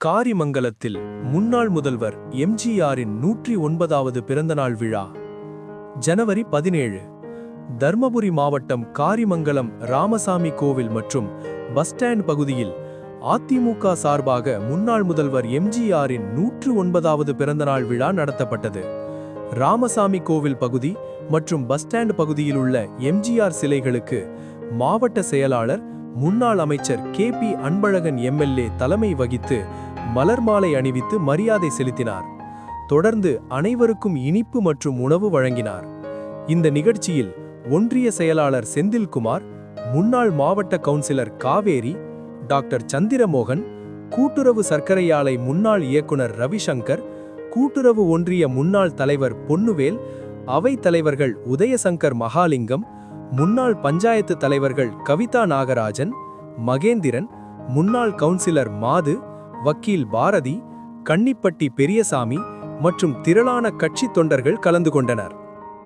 காரிமங்கலத்தில் முன்னாள் முதல்வர் எம்ஜிஆரின் நூற்றி ஒன்பதாவது பிறந்தநாள் விழா ஜனவரி பதினேழு. தர்மபுரி மாவட்டம் காரிமங்கலம் ராமசாமி கோவில் மற்றும் பஸ் ஸ்டாண்ட் பகுதியில் அதிமுக சார்பாக முன்னாள் முதல்வர் எம்ஜிஆரின் நூற்று ஒன்பதாவது பிறந்தநாள் விழா நடத்தப்பட்டது. ராமசாமி கோவில் பகுதி மற்றும் பஸ் ஸ்டாண்ட் பகுதியில் உள்ள எம்ஜிஆர் சிலைகளுக்கு மாவட்ட செயலாளர் முன்னாள் அமைச்சர் கே பி அன்பழகன் எம்எல்ஏ தலைமை வகித்து மலர் மாலை அணிவித்து மரியாதை செலுத்தினார். தொடர்ந்து அனைவருக்கும் இனிப்பு மற்றும் உணவு வழங்கினார். இந்த நிகழ்ச்சியில் ஒன்றிய செயலாளர் செந்தில்குமார் முன்னாள் மாவட்ட கவுன்சிலர் காவேரி டாக்டர் சந்திரமோகன் கூட்டுறவு சர்க்கரை ஆலை முன்னாள் இயக்குனர் ரவிசங்கர் கூட்டுறவு ஒன்றிய முன்னாள் தலைவர் பொன்னுவேல் அவை தலைவர்கள் உதயசங்கர் மகாலிங்கம் முன்னாள் பஞ்சாயத்து தலைவர்கள் கவிதா நாகராஜன் மகேந்திரன் முன்னாள் கவுன்சிலர் மாது வக்கீல் பாரதி கன்னிப்பட்டி பெரியசாமி மற்றும் திரளான கட்சி தொண்டர்கள் கலந்து கொண்டனர்.